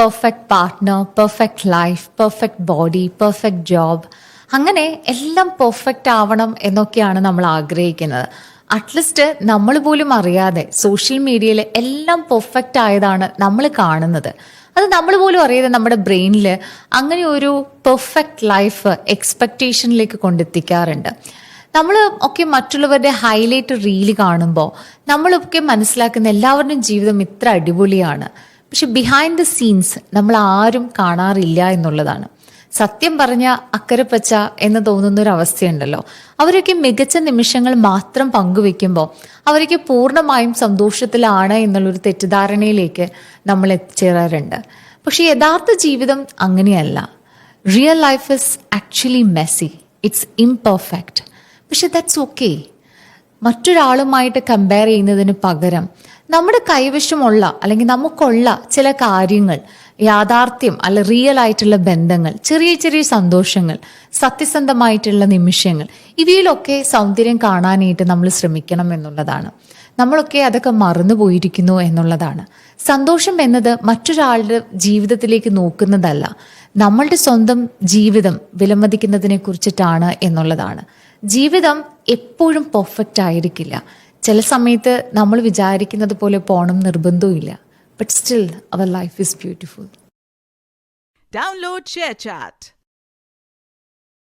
Perfect partner perfect life perfect body perfect job അങ്ങനെ എല്ലാം perfect ആവണം എന്നൊക്കെയാണ് നമ്മൾ ആഗ്രഹിക്കുന്നത്. അറ്റ്ലീസ്റ്റ് നമ്മൾ പോലും അറിയാതെ സോഷ്യൽ മീഡിയയിൽ എല്ലാം പെർഫെക്റ്റ് ആയതാണ് നമ്മൾ കാണുന്നത്. അത് നമ്മൾ പോലും അറിയാതെ നമ്മുടെ ബ്രെയിനിൽ അങ്ങനെ ഒരു പെർഫെക്റ്റ് ലൈഫ് എക്സ്പെക്റ്റേഷനിലേക്ക് കൊണ്ടെത്തിക്കാറുണ്ട്. നമ്മൾ ഒക്കെ മറ്റുള്ളവരുടെ ഹൈലൈറ്റ് റീൽ കാണുമ്പോൾ നമ്മളൊക്കെ മനസ്സിലാക്കുന്ന എല്ലാവരുടെയും ജീവിതം ഇത്ര അടിപൊളിയാണ്. പക്ഷെ ബിഹൈൻഡ് ദ സീൻസ് നമ്മൾ ആരും കാണാറില്ല എന്നുള്ളതാണ്. സത്യം പറഞ്ഞ അക്കരപ്പച്ച എന്ന് തോന്നുന്ന ഒരു അവസ്ഥയുണ്ടല്ലോ അവരൊക്കെ മികച്ച നിമിഷങ്ങൾ മാത്രം പങ്കുവെക്കുമ്പോൾ അവരൊക്കെ പൂർണമായും സന്തോഷത്തിലാണ് എന്നുള്ളൊരു തെറ്റിദ്ധാരണയിലേക്ക് നമ്മൾ എത്തിച്ചേരാറുണ്ട്. പക്ഷേ യഥാർത്ഥ ജീവിതം അങ്ങനെയല്ല. Real life is actually messy it's imperfect പക്ഷെ ദാറ്റ്സ് ഓക്കെ മറ്റൊരാളുമായിട്ട് കമ്പയർ ചെയ്യുന്നതിന് പകരം നമ്മുടെ കൈവശമുള്ള അല്ലെങ്കിൽ നമുക്കുള്ള ചില കാര്യങ്ങൾ യാഥാർത്ഥ്യം അല്ല റിയൽ ആയിട്ടുള്ള ബന്ധങ്ങൾ ചെറിയ ചെറിയ സന്തോഷങ്ങൾ സത്യസന്ധമായിട്ടുള്ള നിമിഷങ്ങൾ ഇവയിലൊക്കെ സൗന്ദര്യം കാണാനായിട്ട് നമ്മൾ ശ്രമിക്കണം എന്നുള്ളതാണ്. നമ്മളൊക്കെ അതൊക്കെ മറന്നു പോയിരിക്കുന്നു എന്നുള്ളതാണ്. സന്തോഷം എന്നത് മറ്റൊരാളുടെ ജീവിതത്തിലേക്ക് നോക്കുന്നതല്ല നമ്മളുടെ സ്വന്തം ജീവിതം വിലമതിക്കുന്നതിനെ കുറിച്ചിട്ടാണ് എന്നുള്ളതാണ്. ജീവിതം എപ്പോഴും പെർഫെക്റ്റ് ആയിരിക്കില്ല. ചില സമയത്ത് നമ്മൾ വിചാരിക്കുന്നത് പോലെ പോണം നിർബന്ധവുമില്ല. But still our life is beautiful download share ShareChat.